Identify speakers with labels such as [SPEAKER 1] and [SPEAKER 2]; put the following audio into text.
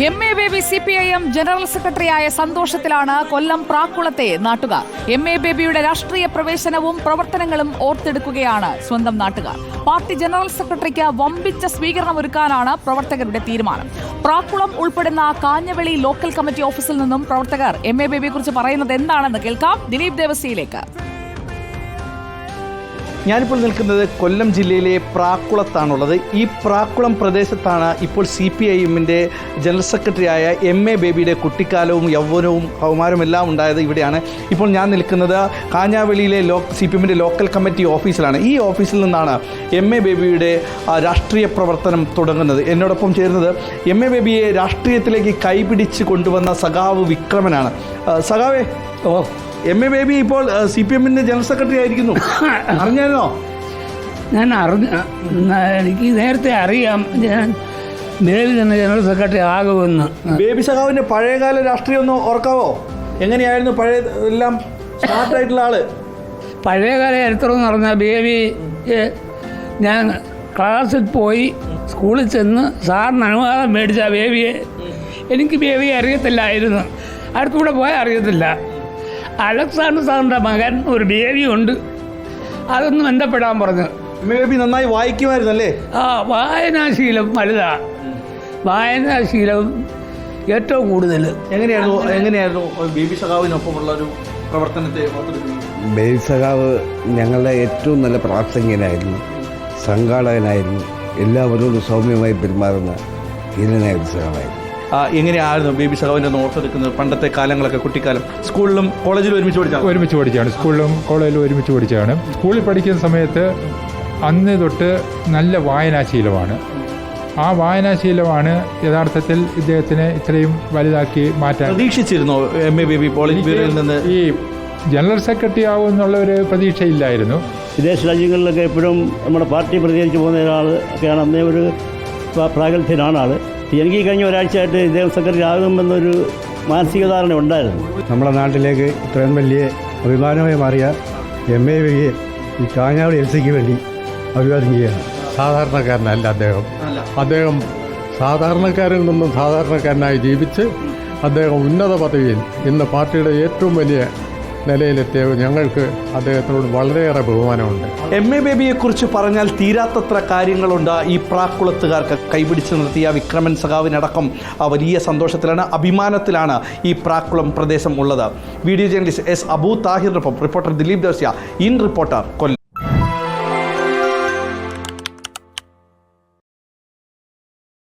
[SPEAKER 1] M A Baby C P I M general സെക്രട്ടറിയായ സന്തോഷത്തിലാണ് കൊല്ലം പ്രാക്കുളത്തെ നാട്ടുകാർ. എം എ ബേബിയുടെ രാഷ്ട്രീയ പ്രവേശനവും പ്രവർത്തനങ്ങളും ഓർത്തെടുക്കുകയാണ് സ്വന്തം നാട്ടുകാർ. പാർട്ടി ജനറൽ സെക്രട്ടറിക്ക് വമ്പിച്ച സ്വീകരണം ഒരുക്കാനാണ് പ്രവർത്തകരുടെ തീരുമാനം. പ്രാക്കുളം ഉൾപ്പെടുന്ന കാഞ്ഞവെളി ലോക്കൽ കമ്മിറ്റി ഓഫീസിൽ നിന്നും പ്രവർത്തകർ എം എ ബേബിയെ കുറിച്ച് പറയുന്നത് എന്താണെന്ന് കേൾക്കാം. ദിലീപ് ദേവസിയിലേക്ക്
[SPEAKER 2] ഞാനിപ്പോൾ നിൽക്കുന്നത് കൊല്ലം ജില്ലയിലെ പ്രാക്കുളത്താണുള്ളത്. ഈ പ്രാക്കുളം പ്രദേശത്താണ് ഇപ്പോൾ സി പി ഐ എമ്മിന്റെ ജനറൽ സെക്രട്ടറിയായ എം എ ബേബിയുടെ കുട്ടിക്കാലവും യൗവനവും കൗമാരവും എല്ലാം ഉണ്ടായത് ഇവിടെയാണ്. ഇപ്പോൾ ഞാൻ നിൽക്കുന്നത് കാഞ്ഞാവെളിയിലെ ലോ സി പി എമ്മിന്റെ ലോക്കൽ കമ്മിറ്റി ഓഫീസിലാണ്. ഈ ഓഫീസിൽ നിന്നാണ് എം എ ബേബിയുടെ രാഷ്ട്രീയ പ്രവർത്തനം തുടങ്ങുന്നത്. എന്നോടൊപ്പം ചേരുന്നത് എം എ ബേബിയെ രാഷ്ട്രീയത്തിലേക്ക് കൈപിടിച്ച് കൊണ്ടുവന്ന സഖാവ് വിക്രമനാണ്. സഖാവേ
[SPEAKER 3] ഓ
[SPEAKER 2] എം എ ബേബി ഇപ്പോൾ സി പി എമ്മിന്റെ ജനറൽ സെക്രട്ടറി ആയിരിക്കുന്നു. അറിഞ്ഞായിരുന്നോ?
[SPEAKER 3] ഞാൻ അറിഞ്ഞ എനിക്ക് നേരത്തെ അറിയാം. ഞാൻ ബേബി തന്നെ ജനറൽ സെക്രട്ടറി ആകുമെന്ന്.
[SPEAKER 2] ബേബി സഖാവിന്റെ പഴയകാല രാഷ്ട്രീയം ഒന്ന് ഓർക്കാവോ? എങ്ങനെയായിരുന്നു പഴയ എല്ലാം സ്മാർട്ട് ആയിട്ടുള്ള ആൾ?
[SPEAKER 3] പഴയകാല ചരിത്രം എന്ന് പറഞ്ഞാൽ ബേബി ഞാൻ ക്ലാസ്സിൽ പോയി സ്കൂളിൽ ചെന്ന് സാറിന് അനുവാദം മേടിച്ച ബേബിയെ എനിക്ക് ബേബിയെ അറിയത്തില്ലായിരുന്നു. അടുത്തുകൂടെ പോയാൽ അറിയത്തില്ല. അലക്സാണ്ടർ സാറിന്റെ മകൻ ഒരു ബേബി ഉണ്ട്. അതൊന്ന് ബന്ധപ്പെടാൻ പറഞ്ഞു.
[SPEAKER 2] ബേബി നന്നായി വായിക്കുമായിരുന്നു അല്ലേ
[SPEAKER 3] ആ വായനാശീലം വലുതാ. വായനാശീലം ഏറ്റവും കൂടുതൽ.
[SPEAKER 2] എങ്ങനെയായിരുന്നു എങ്ങനെയായിരുന്നു ബേബി സഖാവിനൊപ്പമുള്ള ഒരു പ്രവർത്തനത്തെ?
[SPEAKER 4] ബേബി സഖാവ് ഞങ്ങളുടെ ഏറ്റവും നല്ല പ്രാസംഗികനായിരുന്നു സംഘാടകനായിരുന്നു എല്ലാവരോടും സൗമ്യമായി പെരുമാറുന്ന ഹീനനായ ഉത്സവമായിരുന്നു സഖാവായിരുന്നു.
[SPEAKER 2] എങ്ങനെയായിരുന്നു ബേബി സഹോദരൻ ഒന്ന് ഓർത്തെടുക്കുന്നത് പണ്ടത്തെ കാലങ്ങളൊക്കെ കുട്ടിക്കാലം? സ്കൂളിലും കോളേജിലും ഒരുമിച്ച് പഠിച്ചാണ്?
[SPEAKER 5] ഒരുമിച്ച് പഠിച്ചാണ്. സ്കൂളിലും കോളേജിലും ഒരുമിച്ച് പഠിച്ചാണ്. സ്കൂളിൽ പഠിക്കുന്ന സമയത്ത് അന്ന് തൊട്ട് നല്ല വായനാശീലമാണ്. ആ വായനാശീലമാണ് യഥാർത്ഥത്തിൽ ഇദ്ദേഹത്തിനെ ഇത്രയും വലുതാക്കി മാറ്റാൻ
[SPEAKER 2] പ്രതീക്ഷിച്ചിരുന്നോ എം എ ബേബി പോളിംഗ് നിന്ന്?
[SPEAKER 5] ഈ ജനറൽ സെക്രട്ടറി ആവുമെന്നുള്ള ഒരു പ്രതീക്ഷയില്ലായിരുന്നു.
[SPEAKER 6] വിദേശ രാജ്യങ്ങളിലൊക്കെ എപ്പോഴും നമ്മുടെ പാർട്ടി പ്രതികരിച്ച് പോകുന്ന ഒരാൾ ഒക്കെയാണ് അന്നേ ഒരു പ്രാ- പ്രാഗൽഭ്യനാണ് ആൾ എനിക്ക് ഈ കഴിഞ്ഞ ഒരാഴ്ചയായിട്ട് ഇദ്ദേഹം സെക്രട്ടറി ആകുമെന്നൊരു മാനസിക ധാരണ ഉണ്ടായിരുന്നു.
[SPEAKER 4] നമ്മുടെ നാട്ടിലേക്ക് ഇത്രയും വലിയ അഭിമാനമായി മാറിയ എം എ വിയെ ഈ കാഞ്ഞാട് എൽ സിക്ക് വേണ്ടി അഭിവാദ്യം ചെയ്യുകയാണ്.
[SPEAKER 7] സാധാരണക്കാരനല്ല അദ്ദേഹം. അദ്ദേഹം സാധാരണക്കാരിൽ നിന്നും സാധാരണക്കാരനായി ജീവിച്ച് അദ്ദേഹം ഉന്നത പദവിയിൽ ഇന്ന് പാർട്ടിയുടെ ഏറ്റവും വലിയ നിലയിലെത്തിയ ഞങ്ങൾക്ക് അദ്ദേഹത്തിനോട് വളരെയേറെ ബഹുമാനമുണ്ട്.
[SPEAKER 2] എം എ ബേബിയെ കുറിച്ച് പറഞ്ഞാൽ തീരാത്തത്ര കാര്യങ്ങളുണ്ട്. ഈ പ്രാക്കുളത്തുകാർക്ക് കൈപിടിച്ച് നിർത്തിയ വിക്രമൻ സഖാവിനടക്കം വലിയ സന്തോഷത്തിലാണ് അഭിമാനത്തിലാണ് ഈ പ്രാക്കുളം പ്രദേശം ഉള്ളത്. വീഡിയോ ജേർണലിസ്റ്റ് എസ് അബു താഹിറിനൊപ്പം റിപ്പോർട്ടർ ദിലീപ് ദോസ്യ ഇൻ റിപ്പോർട്ടർ കൊല്ലം.